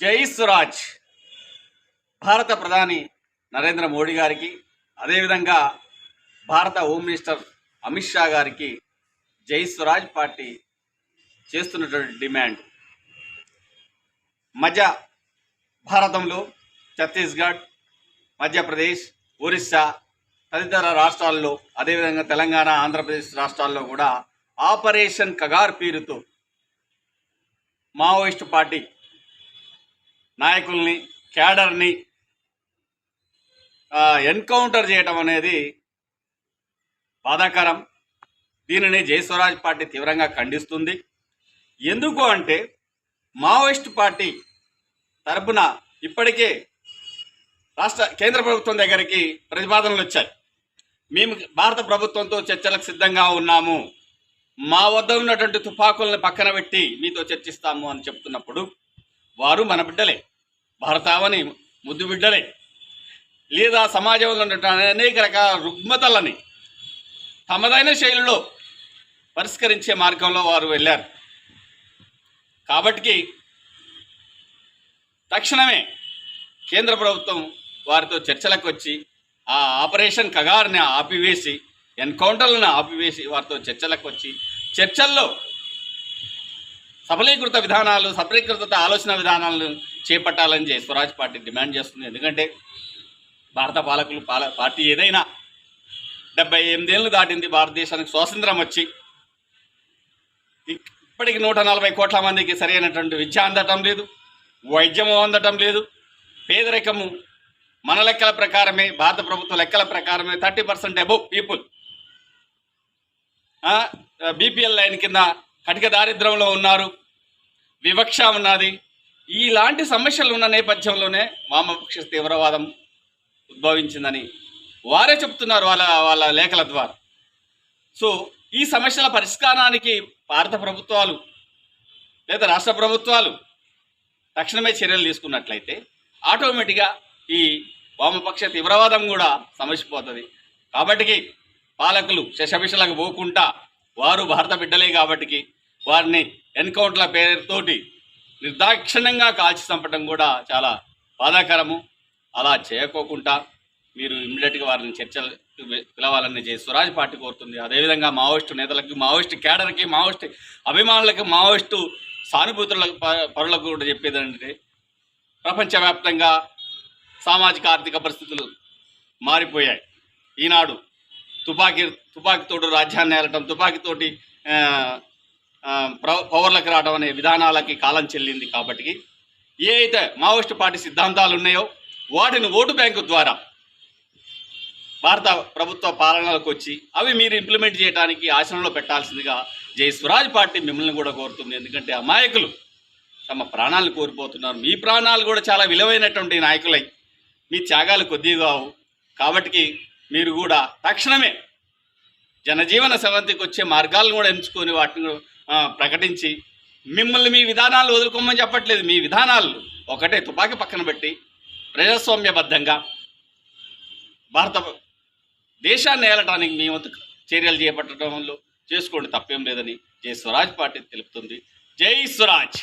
జై స్వరాజ్ భారత ప్రధాని నరేంద్ర మోడీ గారికి అదేవిధంగా భారత హోమ్ మినిస్టర్ అమిత్ షా గారికి జై స్వరాజ్ పార్టీ చేస్తున్నటువంటి డిమాండ్. మధ్య భారతంలో ఛత్తీస్గఢ్ మధ్యప్రదేశ్ ఒరిస్సా తదితర రాష్ట్రాల్లో అదేవిధంగా తెలంగాణ ఆంధ్రప్రదేశ్ రాష్ట్రాల్లో కూడా ఆపరేషన్ కగార్ పేరుతో మావోయిస్టు పార్టీ నాయకుల్ని క్యాడర్ని ఎన్కౌంటర్ చేయటం అనేది బాధాకరం. దీనిని జయస్వరాజ్ పార్టీ తీవ్రంగా ఖండిస్తుంది. ఎందుకు అంటే మావోయిస్ట్ పార్టీ తరపున ఇప్పటికే రాష్ట్ర కేంద్ర ప్రభుత్వం దగ్గరికి ప్రతిపాదనలు వచ్చాయి. మేము భారత ప్రభుత్వంతో చర్చలకు సిద్ధంగా ఉన్నాము. మా వద్ద ఉన్నటువంటి తుపాకులను పక్కన పెట్టి మీతో చర్చిస్తాము అని చెప్తున్నప్పుడు వారు మన బిడ్డలే. భారతావని ముద్దు బిడ్డలే. లేదా సమాజంలో ఉన్నటువంటి అనేక రకాల రుగ్మతలని తమదైన శైలిలో పరిష్కరించే మార్గంలో వారు వెళ్ళారు. కాబట్టి తక్షణమే కేంద్ర ప్రభుత్వం వారితో చర్చలకు వచ్చి ఆ ఆపరేషన్ కగార్ని ఆపివేసి ఎన్కౌంటర్లను ఆపివేసి వారితో చర్చలకు వచ్చి చర్చల్లో సఫలీకృత విధానాలు సఫలీకృత ఆలోచన విధానాలను చేపట్టాలని చెప్పి స్వరాజ్ పార్టీ డిమాండ్ చేస్తుంది. ఎందుకంటే భారత పాలకులు పాల పార్టీ ఏదైనా డెబ్బై ఎనిమిదేళ్ళు దాటింది భారతదేశానికి స్వాతంత్రం వచ్చి ఇప్పటికి నూట నలభై కోట్ల మందికి సరైనటువంటి విద్య అందటం లేదు వైద్యము అందటం లేదు పేదరికము మన లెక్కల ప్రకారమే భారత ప్రభుత్వ లెక్కల ప్రకారమే thirty percent above people. BPL line కింద కటిక దారిద్ర్యంలో ఉన్నారు. వివక్ష ఉన్నది. ఇలాంటి సమస్యలు ఉన్న నేపథ్యంలోనే వామపక్ష తీవ్రవాదం ఉద్భవించిందని వారే చెప్తున్నారు వాళ్ళ వాళ్ళ లేఖల ద్వారా. సో ఈ సమస్యల పరిష్కారానికి భారత ప్రభుత్వాలు లేదా రాష్ట్ర ప్రభుత్వాలు తక్షణమే చర్యలు తీసుకున్నట్లయితే ఆటోమేటిక్గా ఈ వామపక్ష తీవ్రవాదం కూడా సమసిపోతుంది. కాబట్టి పాలకులు శశభిషలకు పోకుండా వారు భారత బిడ్డలే కాబట్టికి వారిని ఎన్కౌంటర్ల పేరుతోటి నిర్దాక్షిణ్యంగా కాల్చి చంపడం కూడా చాలా బాధాకరము. అలా చేయకోకుండా మీరు ఇమ్మీడియట్గా వారిని చర్చలు పిలవాలని చేసి స్వరాజ్ పార్టీ కోరుతుంది. అదేవిధంగా మావోయిస్టు నేతలకు మావోయిస్టు కేడర్కి మావోయిస్టు అభిమానులకు మావోయిస్టు సానుభూతులకు ప- పరులకు కూడా చెప్పేదంటే ప్రపంచవ్యాప్తంగా సామాజిక ఆర్థిక పరిస్థితులు మారిపోయాయి. ఈనాడు తుపాకీ తుపాకీతోటి రాజ్యాన్ని ఏలటం తుపాకీతోటి పవర్లకు రావడం అనే విధానాలకి కాలం చెల్లింది కాబట్టి ఏ అయితే మావోయిస్టు పార్టీ సిద్ధాంతాలు ఉన్నాయో వాటిని ఓటు బ్యాంకు ద్వారా భారత ప్రభుత్వ పాలనలోకి వచ్చి అవి మీరు ఇంప్లిమెంట్ చేయడానికి ఆచరణలో పెట్టాల్సిందిగా జై స్వరాజ్ పార్టీ మిమ్మల్ని కూడా కోరుతుంది. ఎందుకంటే అమాయకులు తమ ప్రాణాలు కోల్పోతున్నారు. మీ ప్రాణాలు కూడా చాలా విలువైనటువంటి నాయకులై. మీ త్యాగాలు కొద్దిగా కావు. కాబట్టి మీరు కూడా తక్షణమే జనజీవన సెవంతికి వచ్చే మార్గాలను కూడా ఎంచుకొని వాటిని ప్రకటించి మిమ్మల్ని మీ విధానాలు వదులుకోమని చెప్పట్లేదు మీ విధానాలు ఒకటే తుపాకీ పక్కన పెట్టి ప్రజాస్వామ్యబద్ధంగా భారత దేశాన్ని ఏలటానికి మీ వంతు చర్యలు చేపట్టడంలో చేసుకోండి తప్పేం లేదని జై స్వరాజ్ పార్టీ తెలుపుతుంది. జై స్వరాజ్!